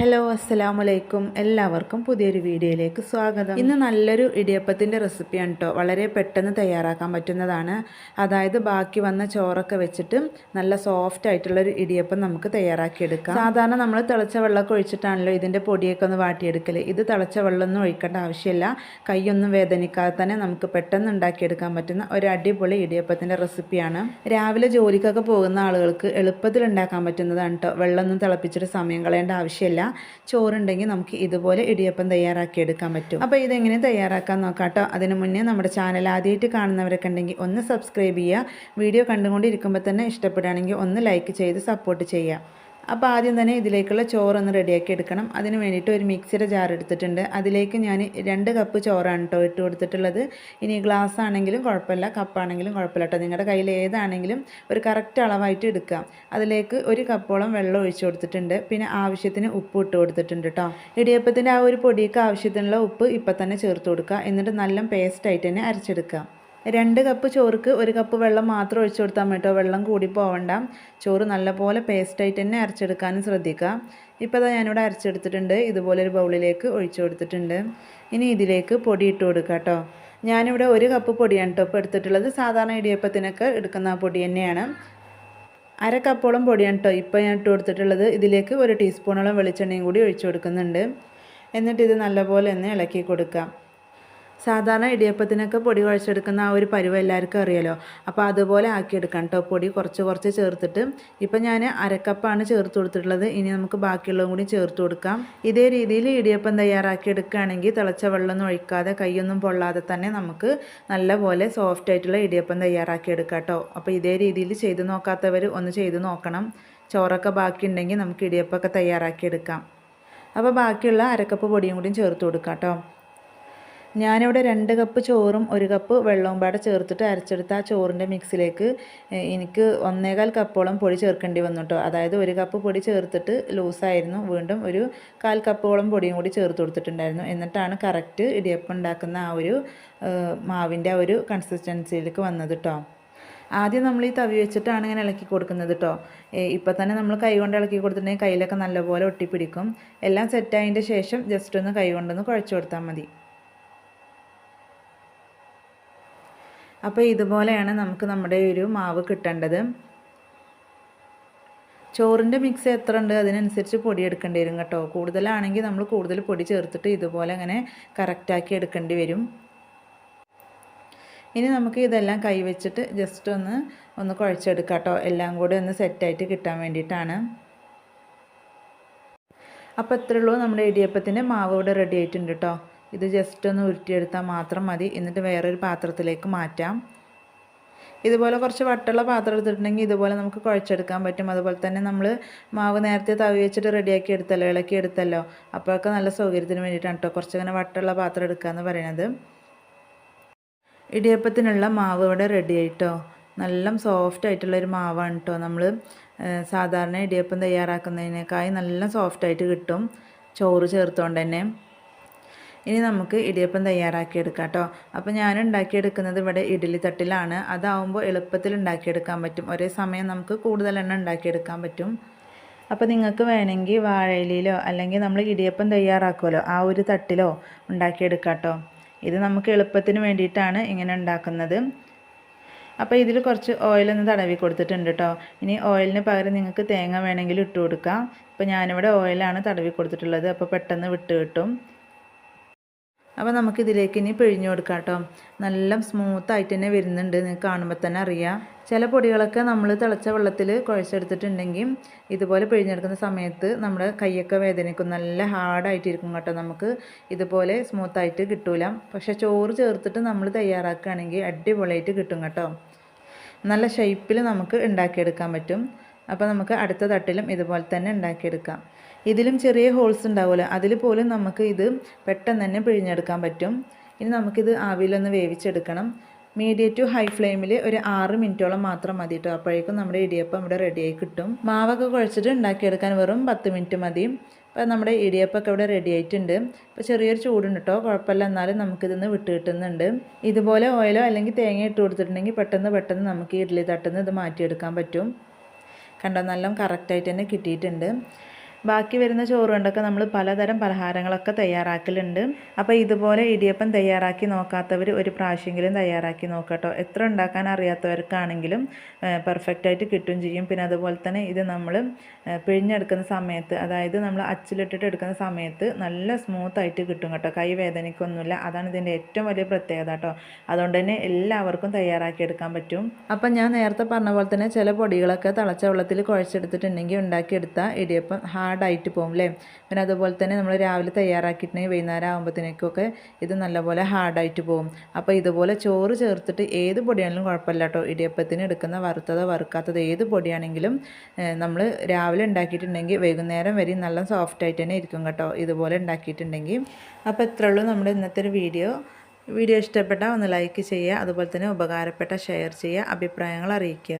Hello അസ്സലാമു അലൈക്കും എല്ലാവർക്കും പുതിയൊരു വീഡിയോയിലേക്ക് സ്വാഗതം. ഇന്ന് നല്ലൊരു ഇടിയപ്പത്തിന്റെ റെസിപ്പിയാണ് കേട്ടോ വളരെ പെട്ടെന്ന് തയ്യാറാക്കാൻ പറ്റുന്നതാണ്. അതായത് ബാക്കി വന്ന ചോറൊക്കെ വെച്ചിട്ട് നല്ല സോഫ്റ്റ് ആയിട്ടുള്ളൊരു ഇടിയപ്പം നമുക്ക് തയ്യാറാക്കിയെടുക്കാം. സാധാരണ നമ്മൾ തിളച്ച വെള്ളമൊക്കെ ഒഴിച്ചിട്ടാണല്ലോ ഇതിന്റെ പൊടിയൊക്കെ ഒന്ന് വാട്ടിയെടുക്കൽ ഇത് തിളച്ച വെള്ളമൊന്നും ഒഴിക്കേണ്ട ആവശ്യമില്ല. കൈയൊന്നും വേദനിക്കാതെ തന്നെ നമുക്ക് പെട്ടെന്ന് ഉണ്ടാക്കിയെടുക്കാൻ പറ്റുന്ന ഒരു അടിപൊളി ഇടിയപ്പത്തിന്റെ റെസിപ്പിയാണ്. രാവിലെ ജോലിക്കൊക്കെ പോകുന്ന ആളുകൾക്ക് എളുപ്പത്തിൽ ഉണ്ടാക്കാൻ പറ്റുന്നതാണ് കേട്ടോ വെള്ളമൊന്നും തിളപ്പിച്ചിട്ട് സമയം കളയേണ്ട ആവശ്യമില്ല. ചോറുണ്ടെങ്കിൽ നമുക്ക് ഇതുപോലെ ഇടിയപ്പം തയ്യാറാക്കി എടുക്കാൻ പറ്റും. അപ്പോൾ ഇതെങ്ങനെ തയ്യാറാക്കാൻ നോക്കാം കേട്ടോ അതിന് മുന്നേ നമ്മുടെ ചാനൽ ആദ്യമായിട്ട് കാണുന്നവരൊക്കെ ഉണ്ടെങ്കിൽ ഒന്ന് സബ്സ്ക്രൈബ് ചെയ്യുക. വീഡിയോ കണ്ടുകൊണ്ടിരിക്കുമ്പോൾ തന്നെ ഇഷ്ടപ്പെടുകയാണെങ്കിൽ ഒന്ന് ലൈക്ക് ചെയ്ത് സപ്പോർട്ട് ചെയ്യുക. അപ്പോൾ ആദ്യം തന്നെ ഇതിലേക്കുള്ള ചോറൊന്ന് റെഡിയാക്കി എടുക്കണം. അതിന് വേണ്ടിയിട്ട് ഒരു മിക്സിയുടെ ജാർ എടുത്തിട്ടുണ്ട്. അതിലേക്ക് ഞാൻ രണ്ട് കപ്പ് ചോറാണ് കേട്ടോ ഇട്ട് കൊടുത്തിട്ടുള്ളത്. ഇനി ഗ്ലാസ് ആണെങ്കിലും കുഴപ്പമില്ല കപ്പാണെങ്കിലും കുഴപ്പമില്ല കേട്ടോ നിങ്ങളുടെ കയ്യിൽ ഏതാണെങ്കിലും ഒരു കറക്റ്റ് അളവായിട്ട് എടുക്കാം. അതിലേക്ക് ഒരു കപ്പോളം വെള്ളം ഒഴിച്ചു കൊടുത്തിട്ടുണ്ട്. പിന്നെ ആവശ്യത്തിന് ഉപ്പ് ഇട്ട് കൊടുത്തിട്ടുണ്ട് കേട്ടോ ഇടിയപ്പത്തിന്റെ ആ ഒരു പൊടിക്ക് ആവശ്യത്തിനുള്ള ഉപ്പ് ഇപ്പം തന്നെ ചേർത്ത് കൊടുക്കുക. എന്നിട്ട് നല്ല പേസ്റ്റായിട്ട് തന്നെ അരച്ചെടുക്കുക. രണ്ട് കപ്പ് ചോറുക്ക് ഒരു കപ്പ് വെള്ളം മാത്രം ഒഴിച്ചു കൊടുത്താൽ മതി കേട്ടോ വെള്ളം കൂടി പോവണ്ട. ചോറ് നല്ലപോലെ പേസ്റ്റായിട്ട് തന്നെ അരച്ചെടുക്കാനും ശ്രദ്ധിക്കുക. ഇപ്പോൾ അതാ ഞാനിവിടെ അരച്ചെടുത്തിട്ടുണ്ട്. ഇതുപോലെ ഒരു ബൗളിലേക്ക് ഒഴിച്ചു കൊടുത്തിട്ടുണ്ട്. ഇനി ഇതിലേക്ക് പൊടി ഇട്ട് കൊടുക്കുക കേട്ടോ ഞാനിവിടെ ഒരു കപ്പ് പൊടിയാണ് കേട്ടോ ഇപ്പോൾ എടുത്തിട്ടുള്ളത്. സാധാരണ ഇടിയപ്പത്തിനൊക്കെ എടുക്കുന്ന പൊടി തന്നെയാണ്. അര കപ്പോളം പൊടിയാണ് കേട്ടോ ഇപ്പോൾ ഞാൻ ഇട്ട് കൊടുത്തിട്ടുള്ളത്. ഇതിലേക്ക് ഒരു ടീസ്പൂണോളം വെളിച്ചെണ്ണയും കൂടി ഒഴിച്ചു കൊടുക്കുന്നുണ്ട്. എന്നിട്ട് ഇത് നല്ലപോലെ ഒന്ന് ഇളക്കി കൊടുക്കാം. സാധാരണ ഇടിയപ്പത്തിനൊക്കെ പൊടി കുഴച്ചെടുക്കുന്ന ആ ഒരു പരുവ എല്ലാവർക്കും അറിയാലോ. അപ്പോൾ അതുപോലെ ആക്കിയെടുക്കാം കേട്ടോ പൊടി കുറച്ച് കുറച്ച് ചേർത്തിട്ട് ഇപ്പം ഞാൻ അരക്കപ്പാണ് ചേർത്ത് കൊടുത്തിട്ടുള്ളത്. ഇനി നമുക്ക് ബാക്കിയുള്ളതും കൂടി ചേർത്ത് കൊടുക്കാം. ഇതേ രീതിയിൽ ഇടിയപ്പം തയ്യാറാക്കി എടുക്കുകയാണെങ്കിൽ തിളച്ച വെള്ളമൊന്നും ഒഴിക്കാതെ കൈയൊന്നും പൊള്ളാതെ തന്നെ നമുക്ക് നല്ലപോലെ സോഫ്റ്റ് ആയിട്ടുള്ള ഇടിയപ്പം തയ്യാറാക്കി എടുക്കാം കേട്ടോ അപ്പോൾ ഇതേ രീതിയിൽ ചെയ്ത് നോക്കാത്തവർ ഒന്ന് ചെയ്ത് നോക്കണം. ചോറൊക്കെ ബാക്കിയുണ്ടെങ്കിൽ നമുക്ക് ഇടിയപ്പമൊക്കെ തയ്യാറാക്കി എടുക്കാം. അപ്പോൾ ബാക്കിയുള്ള അരക്കപ്പ് പൊടിയും കൂടിയും ചേർത്ത് കൊടുക്കാം കേട്ടോ ഞാനിവിടെ രണ്ട് കപ്പ് ചോറും ഒരു കപ്പ് വെള്ളവും പാടെ ചേർത്തിട്ട് അരച്ചെടുത്ത ആ ചോറിന്റെ മിക്സിലേക്ക് എനിക്ക് ഒന്നേകാൽ കപ്പോളം പൊടി ചേർക്കേണ്ടി വന്നു കേട്ടോ അതായത് ഒരു കപ്പ് പൊടി ചേർത്തിട്ട് ലൂസായിരുന്നു. വീണ്ടും ഒരു കാൽ കപ്പോളം പൊടിയും കൂടി ചേർത്ത് കൊടുത്തിട്ടുണ്ടായിരുന്നു. എന്നിട്ടാണ് കറക്റ്റ് ഇടിയപ്പം ഉണ്ടാക്കുന്ന ആ ഒരു മാവിന്റെ ആ ഒരു കൺസിസ്റ്റൻസിയിലേക്ക് വന്നത് കേട്ടോ ആദ്യം നമ്മൾ ഈ തവി വെച്ചിട്ടാണ് ഇങ്ങനെ ഇളക്കി കൊടുക്കുന്നത് കേട്ടോ ഇപ്പം തന്നെ നമ്മൾ കൈ കൊണ്ട് ഇളക്കി കൊടുത്തിട്ടുണ്ടെങ്കിൽ കയ്യിലൊക്കെ നല്ലപോലെ ഒട്ടിപ്പിടിക്കും. എല്ലാം സെറ്റായതിന്റെ ശേഷം ജസ്റ്റ് ഒന്ന് കൈ കൊണ്ടൊന്ന് കുഴച്ച് കൊടുത്താൽ മതി. അപ്പോൾ ഇതുപോലെയാണ് നമുക്ക് നമ്മുടെ ഒരു മാവ് കിട്ടേണ്ടത്. ചോറിന്റെ മിക്സ് എത്ര ഉണ്ട് അതിനനുസരിച്ച് പൊടി എടുക്കേണ്ടി വരും കേട്ടോ. കൂടുതലാണെങ്കിൽ നമ്മൾ കൂടുതൽ പൊടി ചേർത്തിട്ട് ഇതുപോലെ അങ്ങനെ കറക്റ്റാക്കി എടുക്കേണ്ടി വരും. ഇനി നമുക്ക് ഇതെല്ലാം കൈവച്ചിട്ട് ജസ്റ്റ് ഒന്ന് ഒന്ന് കുഴച്ചെടുക്കാം കേട്ടോ. എല്ലാം കൂടി ഒന്ന് സെറ്റായിട്ട് കിട്ടാൻ വേണ്ടിയിട്ടാണ്. അപ്പോൾ ഇത്രയുള്ളൂ നമ്മുടെ ഇടിയപ്പത്തിന്റെ മാവ് ഇവിടെ റെഡി ആയിട്ടുണ്ട് കേട്ടോ. ഇത് ജസ്റ്റ് ഒന്ന് ഉരുട്ടിയെടുത്താൽ മാത്രം മതി. എന്നിട്ട് വേറൊരു പാത്രത്തിലേക്ക് മാറ്റാം. ഇതുപോലെ കുറച്ച് വട്ടുള്ള പാത്രം എടുത്തിട്ടുണ്ടെങ്കിൽ ഇതുപോലെ നമുക്ക് കുഴച്ചെടുക്കാൻ പറ്റും. അതുപോലെ തന്നെ നമ്മൾ മാവ് നേരത്തെ തവി വെച്ചിട്ട് റെഡിയാക്കി എടുത്തല്ലോ ഇളക്കി എടുത്തല്ലോ. അപ്പോഴൊക്കെ നല്ല സൗകര്യത്തിന് വേണ്ടിയിട്ടാണ് കേട്ടോ കുറച്ചിങ്ങനെ വട്ടുള്ള പാത്രം എടുക്കുക എന്ന് പറയുന്നത് ഇടിയപ്പത്തിനുള്ള മാവ് ഇവിടെ റെഡി ആയിട്ടോ? നല്ല സോഫ്റ്റ് ആയിട്ടുള്ളൊരു മാവാണ് കേട്ടോ നമ്മൾ സാധാരണ ഇടിയപ്പം തയ്യാറാക്കുന്നതിനേക്കായി നല്ല സോഫ്റ്റായിട്ട് കിട്ടും. ചോറ് ചേർത്തുകൊണ്ട് തന്നെ. ഇനി നമുക്ക് ഇടിയപ്പം തയ്യാറാക്കിയെടുക്കാം കേട്ടോ അപ്പോൾ ഞാൻ ഉണ്ടാക്കിയെടുക്കുന്നത് ഇവിടെ ഇഡ്ഡലി തട്ടിലാണ്. അതാവുമ്പോൾ എളുപ്പത്തിൽ ഉണ്ടാക്കിയെടുക്കാൻ പറ്റും. ഒരേ സമയം നമുക്ക് കൂടുതൽ എണ്ണം ഉണ്ടാക്കിയെടുക്കാൻ പറ്റും. അപ്പോൾ നിങ്ങൾക്ക് വേണമെങ്കിൽ വാഴയിലോ അല്ലെങ്കിൽ നമ്മൾ ഇടിയപ്പം തയ്യാറാക്കുമല്ലോ ആ ഒരു തട്ടിലോ ഉണ്ടാക്കിയെടുക്കാം കേട്ടോ ഇത് നമുക്ക് എളുപ്പത്തിന് വേണ്ടിയിട്ടാണ് ഇങ്ങനെ ഉണ്ടാക്കുന്നത്. അപ്പോൾ ഇതിൽ കുറച്ച് ഓയിലൊന്ന് തടവി കൊടുത്തിട്ടുണ്ട് കേട്ടോ ഇനി ഓയിലിന് പകരം നിങ്ങൾക്ക് തേങ്ങ വേണമെങ്കിൽ ഇട്ട് കൊടുക്കാം. ഇപ്പോൾ ഞാനിവിടെ ഓയിലാണ് തടവി കൊടുത്തിട്ടുള്ളത്. അപ്പോൾ പെട്ടെന്ന് വിട്ട് കിട്ടും. അപ്പോൾ നമുക്കിതിലേക്ക് ഇനി പിഴിഞ്ഞു കൊടുക്കാം കേട്ടോ നല്ല സ്മൂത്തായിട്ട് തന്നെ വരുന്നുണ്ട് നിങ്ങൾക്ക് കാണുമ്പോൾ തന്നെ അറിയാം. ചില പൊടികളൊക്കെ നമ്മൾ തിളച്ച വെള്ളത്തിൽ കുഴച്ചെടുത്തിട്ടുണ്ടെങ്കിൽ ഇതുപോലെ പിഴിഞ്ഞെടുക്കുന്ന സമയത്ത് നമ്മുടെ കൈയൊക്കെ വേദനിക്കും. നല്ല ഹാർഡായിട്ടിരിക്കും കേട്ടോ നമുക്ക്. ഇതുപോലെ സ്മൂത്തായിട്ട് കിട്ടൂല. പക്ഷേ ചോറ് ചേർത്തിട്ട് നമ്മൾ തയ്യാറാക്കുകയാണെങ്കിൽ അടിപൊളിയായിട്ട് കിട്ടും കേട്ടോ. നല്ല ഷേപ്പിൽ നമുക്ക് ഉണ്ടാക്കിയെടുക്കാൻ പറ്റും. അപ്പോൾ നമുക്ക് അടുത്ത തട്ടിലും ഇതുപോലെ തന്നെ ഉണ്ടാക്കിയെടുക്കാം. ഇതിലും ചെറിയ ഹോൾസ് ഉണ്ടാവുമല്ലോ. അതിൽ പോലും നമുക്ക് ഇത് പെട്ടെന്ന് തന്നെ പിഴിഞ്ഞെടുക്കാൻ പറ്റും. ഇനി നമുക്കിത് ആവിയിലൊന്ന് വേവിച്ചെടുക്കണം. മീഡിയം ടു ഹൈ ഫ്ലെയിമിൽ ഒരു ആറ് മിനിറ്റോളം മാത്രം മതി കേട്ടോ അപ്പോഴേക്കും നമ്മുടെ ഇടിയപ്പം ഇവിടെ റെഡിയായി കിട്ടും. മാവൊക്കെ കുഴച്ചിട്ട് ഉണ്ടാക്കിയെടുക്കാൻ വെറും പത്ത് മിനിറ്റ് മതി. അപ്പോൾ നമ്മുടെ ഇടിയപ്പമൊക്കെ ഇവിടെ റെഡി ആയിട്ടുണ്ട്. ഇപ്പോൾ ചെറിയൊരു ചൂടുണ്ട് കേട്ടോ കുഴപ്പമില്ല. എന്നാലും നമുക്കിതൊന്ന് വിട്ട് കിട്ടുന്നുണ്ട്. ഇതുപോലെ ഓയിലോ അല്ലെങ്കിൽ തേങ്ങ ഇട്ട് കൊടുത്തിട്ടുണ്ടെങ്കിൽ പെട്ടെന്ന് പെട്ടെന്ന് നമുക്ക് ഇഡ്ഡലി തട്ടുന്ന ഇത് മാറ്റിയെടുക്കാൻ പറ്റും. കണ്ടോ? നല്ല കറക്റ്റായിട്ട് തന്നെ കിട്ടിയിട്ടുണ്ട്. ബാക്കി വരുന്ന ചോറ് കൊണ്ടൊക്കെ നമ്മൾ പലതരം പലഹാരങ്ങളൊക്കെ തയ്യാറാക്കലുണ്ട്. അപ്പോൾ ഇതുപോലെ ഇടിയപ്പം തയ്യാറാക്കി നോക്കാത്തവർ ഒരു പ്രാവശ്യമെങ്കിലും തയ്യാറാക്കി നോക്കട്ടോ. എത്ര ഉണ്ടാക്കാൻ അറിയാത്തവർക്കാണെങ്കിലും പെർഫെക്റ്റ് ആയിട്ട് കിട്ടും ചെയ്യും. പിന്നെ അതുപോലെ തന്നെ ഇത് നമ്മൾ പിഴിഞ്ഞെടുക്കുന്ന സമയത്ത് അതായത് നമ്മൾ അച്ചിലിട്ടിട്ട് എടുക്കുന്ന സമയത്ത് നല്ല സ്മൂത്ത് ആയിട്ട് കിട്ടും കേട്ടോ. കൈ വേദനയ്ക്കൊന്നുമില്ല അതാണ് ഇതിന്റെ ഏറ്റവും വലിയ പ്രത്യേകത കേട്ടോ. അതുകൊണ്ട് തന്നെ എല്ലാവർക്കും തയ്യാറാക്കി എടുക്കാൻ പറ്റും. അപ്പം ഞാൻ നേരത്തെ പറഞ്ഞ പോലെ തന്നെ ചില പൊടികളൊക്കെ തിളച്ച വെള്ളത്തിൽ കുഴച്ചെടുത്തിട്ടുണ്ടെങ്കിൽ ഉണ്ടാക്കിയെടുത്താൽ ഇടിയപ്പം ഹാർഡായിട്ട് പോകും അല്ലേ പിന്നെ അതുപോലെ തന്നെ നമ്മൾ രാവിലെ തയ്യാറാക്കിയിട്ടുണ്ടെങ്കിൽ വൈകുന്നേരം ആകുമ്പോഴത്തേക്കൊക്കെ ഇത് നല്ലപോലെ ഹാർഡായിട്ട് പോകും. അപ്പോൾ ഇതുപോലെ ചോറ് ചേർത്തിട്ട് ഏത് പൊടിയാണെങ്കിലും കുഴപ്പമില്ല കേട്ടോ. ഇടിയപ്പത്തിന് എടുക്കുന്ന വറുത്തതോ വറുക്കാത്തതോ ഏത് പൊടിയാണെങ്കിലും നമ്മൾ രാവിലെ ഉണ്ടാക്കിയിട്ടുണ്ടെങ്കിൽ വൈകുന്നേരം വരെ നല്ല സോഫ്റ്റ് ആയിട്ട് തന്നെ ഇരിക്കും കേട്ടോ. ഇതുപോലെ ഉണ്ടാക്കിയിട്ടുണ്ടെങ്കിൽ. അപ്പോൾ ഇത്രേ ഉള്ളൂ നമ്മുടെ ഇന്നത്തെ ഒരു വീഡിയോ. വീഡിയോ ഇഷ്ടപ്പെട്ടാൽ ഒന്ന് ലൈക്ക് ചെയ്യുക അതുപോലെ തന്നെ ഉപകാരപ്പെട്ട ഷെയർ ചെയ്യുക അഭിപ്രായങ്ങൾ അറിയിക്കുക.